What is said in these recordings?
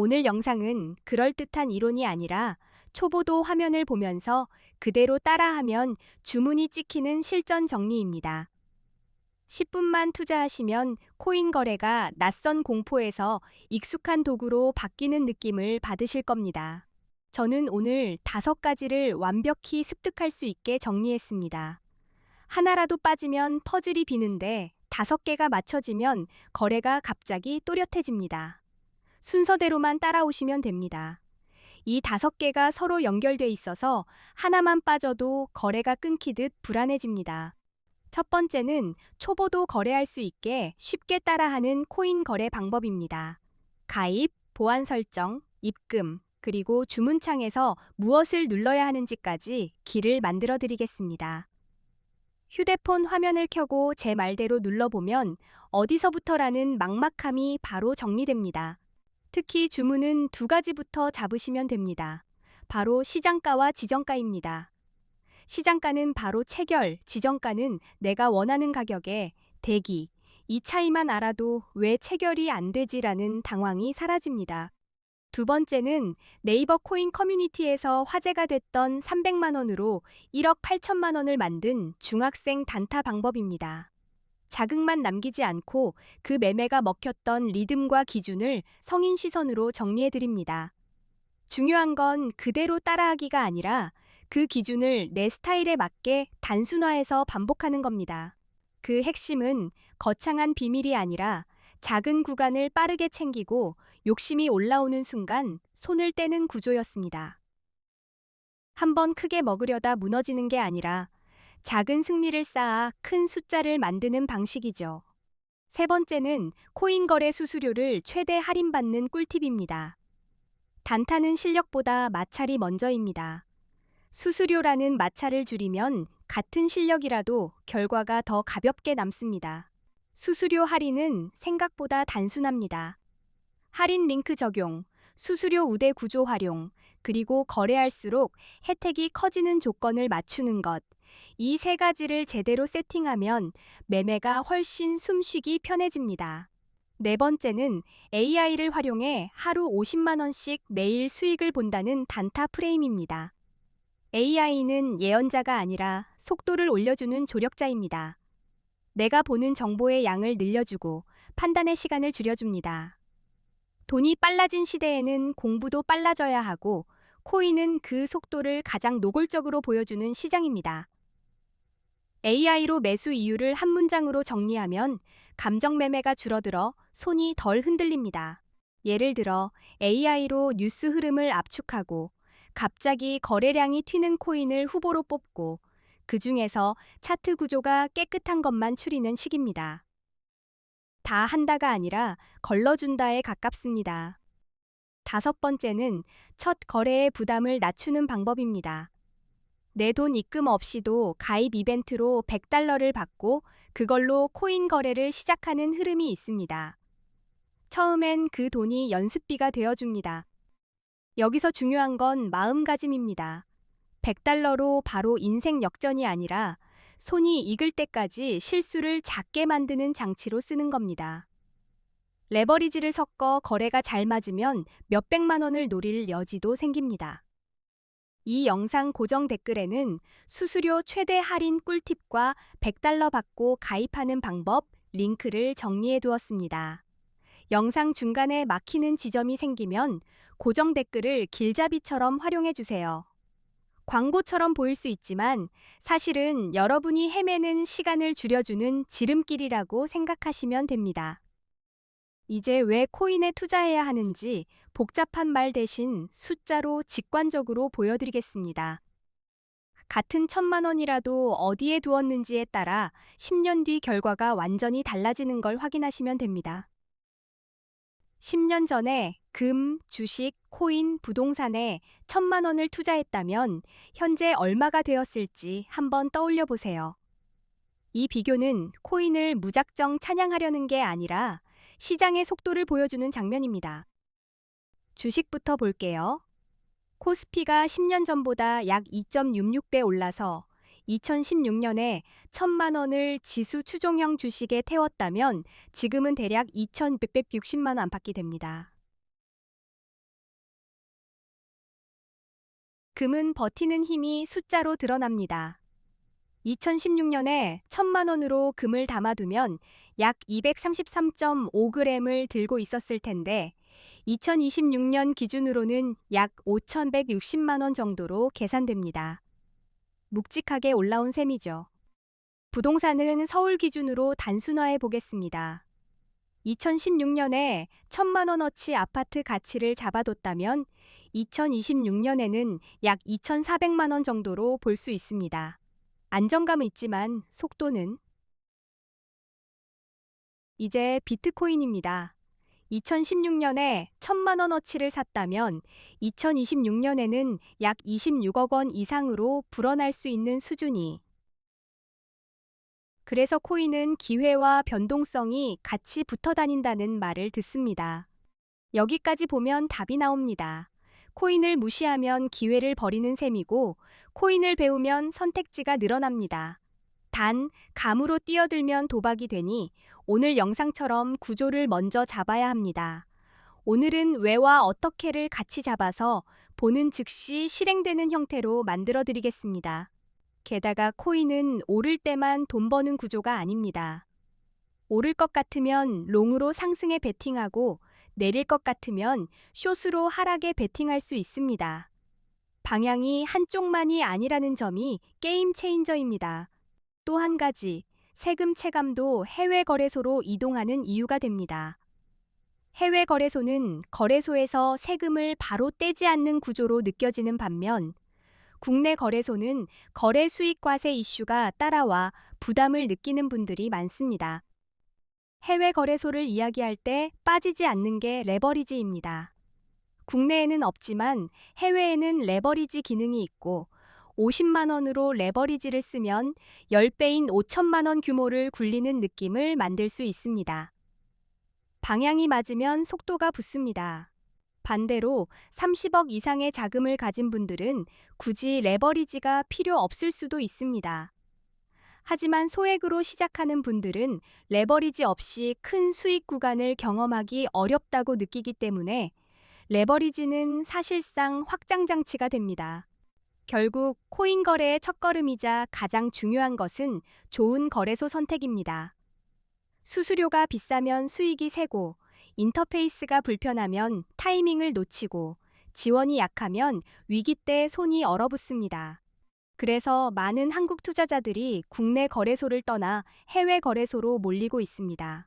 오늘 영상은 그럴듯한 이론이 아니라 초보도 화면을 보면서 그대로 따라하면 주문이 찍히는 실전 정리입니다. 10분만 투자하시면 코인 거래가 낯선 공포에서 익숙한 도구로 바뀌는 느낌을 받으실 겁니다. 저는 오늘 다섯 가지를 완벽히 습득할 수 있게 정리했습니다. 하나라도 빠지면 퍼즐이 비는데 다섯 개가 맞춰지면 거래가 갑자기 또렷해집니다. 순서대로만 따라오시면 됩니다. 이 다섯 개가 서로 연결돼 있어서 하나만 빠져도 거래가 끊기듯 불안해집니다. 첫 번째는 초보도 거래할 수 있게 쉽게 따라하는 코인 거래 방법입니다. 가입, 보안 설정, 입금, 그리고 주문창에서 무엇을 눌러야 하는지까지 길을 만들어 드리겠습니다. 휴대폰 화면을 켜고 제 말대로 눌러보면 어디서부터라는 막막함이 바로 정리됩니다. 특히 주문은 두 가지부터 잡으시면 됩니다. 바로 시장가와 지정가입니다. 시장가는 바로 체결, 지정가는 내가 원하는 가격에 대기. 이 차이만 알아도 왜 체결이 안 되지라는 당황이 사라집니다. 두 번째는 네이버 코인 커뮤니티에서 화제가 됐던 300만 원으로 1억 8천만 원을 만든 중학생 단타 방법입니다. 자극만 남기지 않고 그 매매가 먹혔던 리듬과 기준을 성인 시선으로 정리해 드립니다. 중요한 건 그대로 따라하기가 아니라 그 기준을 내 스타일에 맞게 단순화해서 반복하는 겁니다. 그 핵심은 거창한 비밀이 아니라 작은 구간을 빠르게 챙기고 욕심이 올라오는 순간 손을 떼는 구조였습니다. 한번 크게 먹으려다 무너지는 게 아니라 작은 승리를 쌓아 큰 숫자를 만드는 방식이죠. 세 번째는 코인 거래 수수료를 최대 할인받는 꿀팁입니다. 단타는 실력보다 마찰이 먼저입니다. 수수료라는 마찰을 줄이면 같은 실력이라도 결과가 더 가볍게 남습니다. 수수료 할인은 생각보다 단순합니다. 할인 링크 적용, 수수료 우대 구조 활용, 그리고 거래할수록 혜택이 커지는 조건을 맞추는 것. 이 세 가지를 제대로 세팅하면 매매가 훨씬 숨쉬기 편해집니다. 네 번째는 AI를 활용해 하루 50만원씩 매일 수익을 본다는 단타 프레임입니다. AI는 예언자가 아니라 속도를 올려주는 조력자입니다. 내가 보는 정보의 양을 늘려주고 판단의 시간을 줄여줍니다. 돈이 빨라진 시대에는 공부도 빨라져야 하고 코인은 그 속도를 가장 노골적으로 보여주는 시장입니다. AI로 매수 이유를 한 문장으로 정리하면 감정 매매가 줄어들어 손이 덜 흔들립니다. 예를 들어 AI로 뉴스 흐름을 압축하고 갑자기 거래량이 튀는 코인을 후보로 뽑고 그 중에서 차트 구조가 깨끗한 것만 추리는 식입니다. 다 한다가 아니라 걸러준다에 가깝습니다. 다섯 번째는 첫 거래의 부담을 낮추는 방법입니다. 내 돈 입금 없이도 가입 이벤트로 100달러를 받고 그걸로 코인 거래를 시작하는 흐름이 있습니다. 처음엔 그 돈이 연습비가 되어줍니다. 여기서 중요한 건 마음가짐입니다. 100달러로 바로 인생 역전이 아니라 손이 익을 때까지 실수를 작게 만드는 장치로 쓰는 겁니다. 레버리지를 섞어 거래가 잘 맞으면 몇백만 원을 노릴 여지도 생깁니다. 이 영상 고정 댓글에는 수수료 최대 할인 꿀팁과 100달러 받고 가입하는 방법 링크를 정리해 두었습니다. 영상 중간에 막히는 지점이 생기면 고정 댓글을 길잡이처럼 활용해 주세요. 광고처럼 보일 수 있지만 사실은 여러분이 헤매는 시간을 줄여주는 지름길이라고 생각하시면 됩니다. 이제 왜 코인에 투자해야 하는지 복잡한 말 대신 숫자로 직관적으로 보여드리겠습니다. 같은 천만 원이라도 어디에 두었는지에 따라 10년 뒤 결과가 완전히 달라지는 걸 확인하시면 됩니다. 10년 전에 금, 주식, 코인, 부동산에 천만 원을 투자했다면 현재 얼마가 되었을지 한번 떠올려 보세요. 이 비교는 코인을 무작정 찬양하려는 게 아니라 시장의 속도를 보여주는 장면입니다. 주식부터 볼게요. 코스피가 10년 전보다 약 2.66배 올라서 2016년에 1천만 원을 지수 추종형 주식에 태웠다면 지금은 대략 2,160만 원 안팎이 됩니다. 금은 버티는 힘이 숫자로 드러납니다. 2016년에 1천만 원으로 금을 담아두면 약 233.5g을 들고 있었을 텐데 2026년 기준으로는 약 5,160만 원 정도로 계산됩니다. 묵직하게 올라온 셈이죠. 부동산은 서울 기준으로 단순화해 보겠습니다. 2016년에 1천만 원어치 아파트 가치를 잡아뒀다면 2026년에는 약 2,400만 원 정도로 볼 수 있습니다. 안정감은 있지만 속도는 이제 비트코인입니다. 2016년에 1천만 원어치를 샀다면 2026년에는 약 26억 원 이상으로 불어날 수 있는 수준이 그래서 코인은 기회와 변동성이 같이 붙어 다닌다는 말을 듣습니다. 여기까지 보면 답이 나옵니다. 코인을 무시하면 기회를 버리는 셈이고, 코인을 배우면 선택지가 늘어납니다. 단, 감으로 뛰어들면 도박이 되니 오늘 영상처럼 구조를 먼저 잡아야 합니다. 오늘은 왜와 어떻게를 같이 잡아서 보는 즉시 실행되는 형태로 만들어 드리겠습니다. 게다가 코인은 오를 때만 돈 버는 구조가 아닙니다. 오를 것 같으면 롱으로 상승에 베팅하고 내릴 것 같으면 숏으로 하락에 베팅할 수 있습니다. 방향이 한쪽만이 아니라는 점이 게임 체인저입니다. 또 한 가지, 세금 체감도 해외 거래소로 이동하는 이유가 됩니다. 해외 거래소는 거래소에서 세금을 바로 떼지 않는 구조로 느껴지는 반면 국내 거래소는 거래 수익 과세 이슈가 따라와 부담을 느끼는 분들이 많습니다. 해외 거래소를 이야기할 때 빠지지 않는 게 레버리지입니다. 국내에는 없지만 해외에는 레버리지 기능이 있고 50만 원으로 레버리지를 쓰면 10배인 5천만 원 규모를 굴리는 느낌을 만들 수 있습니다. 방향이 맞으면 속도가 붙습니다. 반대로 30억 이상의 자금을 가진 분들은 굳이 레버리지가 필요 없을 수도 있습니다. 하지만 소액으로 시작하는 분들은 레버리지 없이 큰 수익 구간을 경험하기 어렵다고 느끼기 때문에 레버리지는 사실상 확장 장치가 됩니다. 결국 코인 거래의 첫걸음이자 가장 중요한 것은 좋은 거래소 선택입니다. 수수료가 비싸면 수익이 세고 인터페이스가 불편하면 타이밍을 놓치고 지원이 약하면 위기 때 손이 얼어붙습니다. 그래서 많은 한국 투자자들이 국내 거래소를 떠나 해외 거래소로 몰리고 있습니다.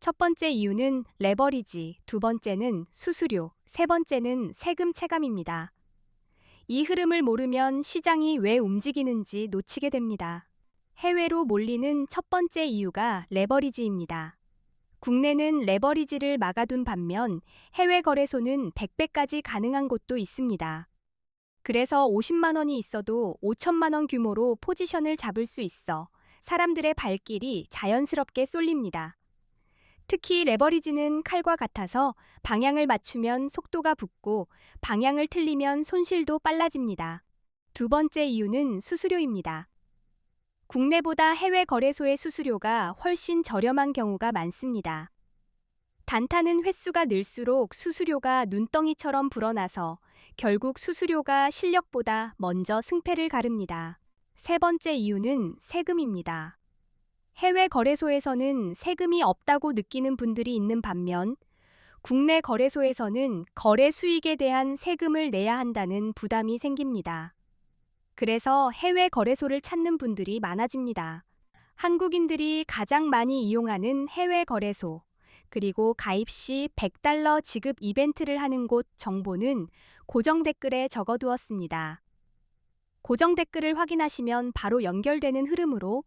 첫 번째 이유는 레버리지, 두 번째는 수수료, 세 번째는 세금 체감입니다. 이 흐름을 모르면 시장이 왜 움직이는지 놓치게 됩니다. 해외로 몰리는 첫 번째 이유가 레버리지입니다. 국내는 레버리지를 막아둔 반면 해외 거래소는 100배까지 가능한 곳도 있습니다. 그래서 50만 원이 있어도 5천만 원 규모로 포지션을 잡을 수 있어 사람들의 발길이 자연스럽게 쏠립니다. 특히 레버리지는 칼과 같아서 방향을 맞추면 속도가 붙고 방향을 틀리면 손실도 빨라집니다. 두 번째 이유는 수수료입니다. 국내보다 해외 거래소의 수수료가 훨씬 저렴한 경우가 많습니다. 단타는 횟수가 늘수록 수수료가 눈덩이처럼 불어나서 결국 수수료가 실력보다 먼저 승패를 가릅니다. 세 번째 이유는 세금입니다. 해외 거래소에서는 세금이 없다고 느끼는 분들이 있는 반면 국내 거래소에서는 거래 수익에 대한 세금을 내야 한다는 부담이 생깁니다. 그래서 해외 거래소를 찾는 분들이 많아집니다. 한국인들이 가장 많이 이용하는 해외 거래소, 그리고 가입 시 100달러 지급 이벤트를 하는 곳 정보는 고정 댓글에 적어두었습니다. 고정 댓글을 확인하시면 바로 연결되는 흐름으로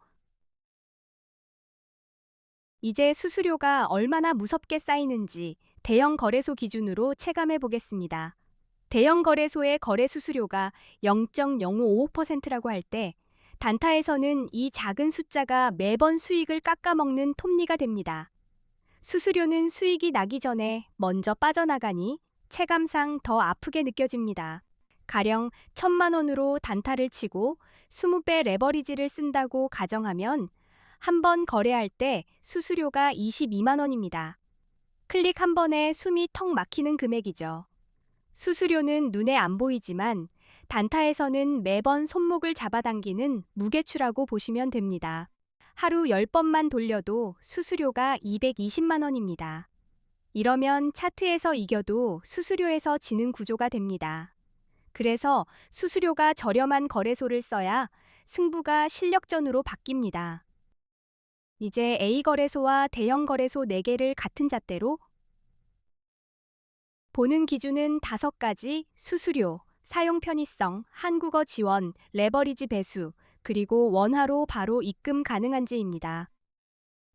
이제 수수료가 얼마나 무섭게 쌓이는지 대형 거래소 기준으로 체감해 보겠습니다. 대형 거래소의 거래 수수료가 0.055%라고 할 때 단타에서는 이 작은 숫자가 매번 수익을 깎아먹는 톱니가 됩니다. 수수료는 수익이 나기 전에 먼저 빠져나가니 체감상 더 아프게 느껴집니다. 가령 천만 원으로 단타를 치고 20배 레버리지를 쓴다고 가정하면 한 번 거래할 때 수수료가 22만 원입니다. 클릭 한 번에 숨이 턱 막히는 금액이죠. 수수료는 눈에 안 보이지만 단타에서는 매번 손목을 잡아당기는 무게추라고 보시면 됩니다. 하루 10번만 돌려도 수수료가 220만 원입니다. 이러면 차트에서 이겨도 수수료에서 지는 구조가 됩니다. 그래서 수수료가 저렴한 거래소를 써야 승부가 실력전으로 바뀝니다. 이제 A 거래소와 대형 거래소 4개를 같은 잣대로 보는 기준은 5가지 수수료, 사용 편의성, 한국어 지원, 레버리지 배수, 그리고 원화로 바로 입금 가능한지입니다.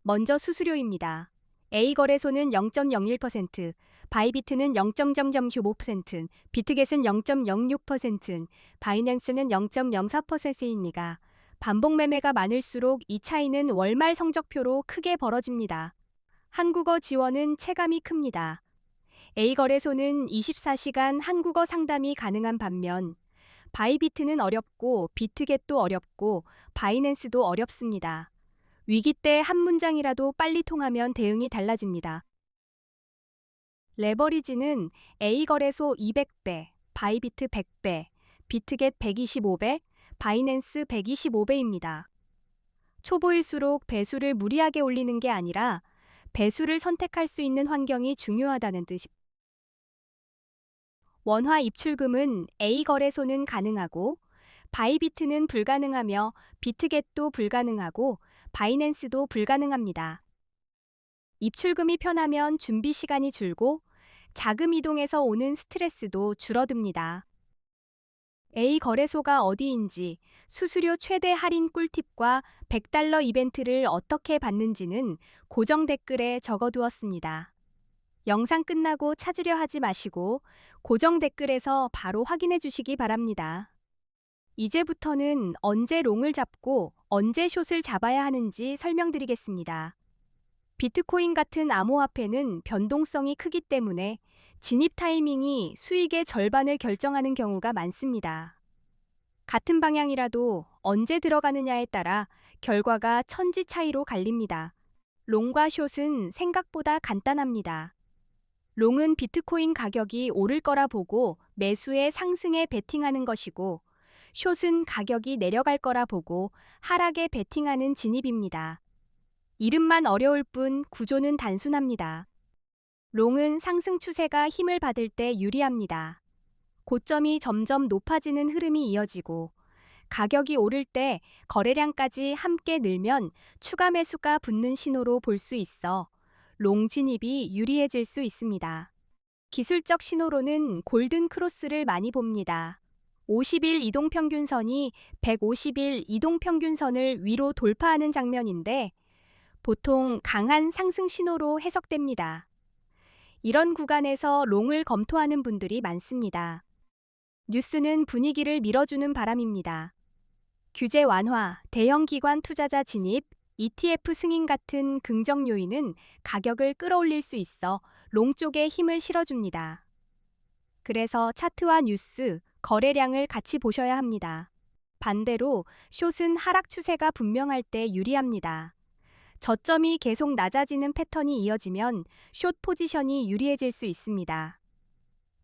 먼저 수수료입니다. A 거래소는 0.01%, 바이비트는 0.005%, 비트겟은 0.06%, 바이낸스는 0.04%입니다. 반복 매매가 많을수록 이 차이는 월말 성적표로 크게 벌어집니다. 한국어 지원은 체감이 큽니다. A 거래소는 24시간 한국어 상담이 가능한 반면 바이비트는 어렵고 비트겟도 어렵고 바이낸스도 어렵습니다. 위기 때 한 문장이라도 빨리 통하면 대응이 달라집니다. 레버리지는 A 거래소 200배, 바이비트 100배, 비트겟 125배, 바이낸스 125배입니다. 초보일수록 배수를 무리하게 올리는 게 아니라 배수를 선택할 수 있는 환경이 중요하다는 뜻입니다. 원화 입출금은 A 거래소는 가능하고 바이비트는 불가능하며 비트겟도 불가능하고 바이낸스도 불가능합니다. 입출금이 편하면 준비 시간이 줄고 자금 이동에서 오는 스트레스도 줄어듭니다. A 거래소가 어디인지 수수료 최대 할인 꿀팁과 100달러 이벤트를 어떻게 받는지는 고정 댓글에 적어두었습니다. 영상 끝나고 찾으려 하지 마시고 고정 댓글에서 바로 확인해 주시기 바랍니다. 이제부터는 언제 롱을 잡고 언제 숏을 잡아야 하는지 설명드리겠습니다. 비트코인 같은 암호화폐는 변동성이 크기 때문에 진입 타이밍이 수익의 절반을 결정하는 경우가 많습니다. 같은 방향이라도 언제 들어가느냐에 따라 결과가 천지 차이로 갈립니다. 롱과 숏은 생각보다 간단합니다. 롱은 비트코인 가격이 오를 거라 보고 매수의 상승에 베팅하는 것이고, 숏은 가격이 내려갈 거라 보고 하락에 베팅하는 진입입니다. 이름만 어려울 뿐 구조는 단순합니다. 롱은 상승 추세가 힘을 받을 때 유리합니다. 고점이 점점 높아지는 흐름이 이어지고 가격이 오를 때 거래량까지 함께 늘면 추가 매수가 붙는 신호로 볼 수 있어 롱 진입이 유리해질 수 있습니다. 기술적 신호로는 골든 크로스를 많이 봅니다. 50일 이동평균선이 150일 이동평균선을 위로 돌파하는 장면인데 보통 강한 상승 신호로 해석됩니다. 이런 구간에서 롱을 검토하는 분들이 많습니다. 뉴스는 분위기를 밀어주는 바람입니다. 규제 완화, 대형 기관 투자자 진입, ETF 승인 같은 긍정 요인은 가격을 끌어올릴 수 있어 롱 쪽에 힘을 실어줍니다. 그래서 차트와 뉴스, 거래량을 같이 보셔야 합니다. 반대로 숏은 하락 추세가 분명할 때 유리합니다. 저점이 계속 낮아지는 패턴이 이어지면 숏 포지션이 유리해질 수 있습니다.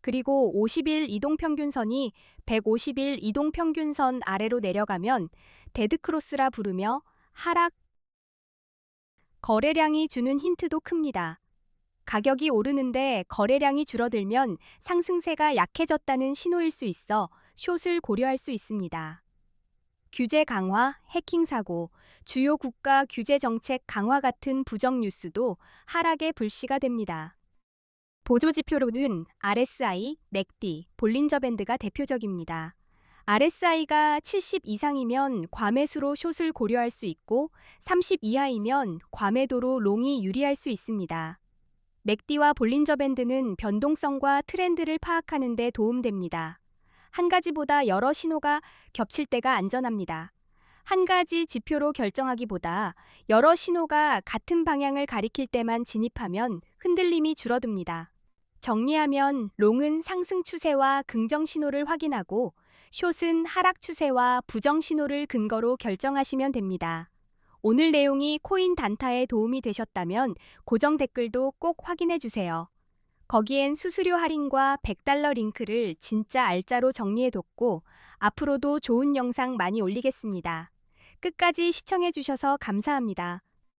그리고 50일 이동평균선이 150일 이동평균선 아래로 내려가면 데드크로스라 부르며 하락 거래량이 주는 힌트도 큽니다. 가격이 오르는데 거래량이 줄어들면 상승세가 약해졌다는 신호일 수 있어 숏을 고려할 수 있습니다. 규제 강화, 해킹 사고, 주요 국가 규제 정책 강화 같은 부정 뉴스도 하락의 불씨가 됩니다. 보조 지표로는 RSI, 맥디, 볼린저 밴드가 대표적입니다. RSI가 70 이상이면 과매수로 숏을 고려할 수 있고 30 이하이면 과매도로 롱이 유리할 수 있습니다. 맥디와 볼린저 밴드는 변동성과 트렌드를 파악하는 데 도움됩니다. 한 가지보다 여러 신호가 겹칠 때가 안전합니다. 한 가지 지표로 결정하기보다 여러 신호가 같은 방향을 가리킬 때만 진입하면 흔들림이 줄어듭니다. 정리하면 롱은 상승 추세와 긍정 신호를 확인하고 숏은 하락 추세와 부정 신호를 근거로 결정하시면 됩니다. 오늘 내용이 코인 단타에 도움이 되셨다면 고정 댓글도 꼭 확인해 주세요. 거기엔 수수료 할인과 100달러 링크를 진짜 알짜로 정리해뒀고 앞으로도 좋은 영상 많이 올리겠습니다. 끝까지 시청해주셔서 감사합니다.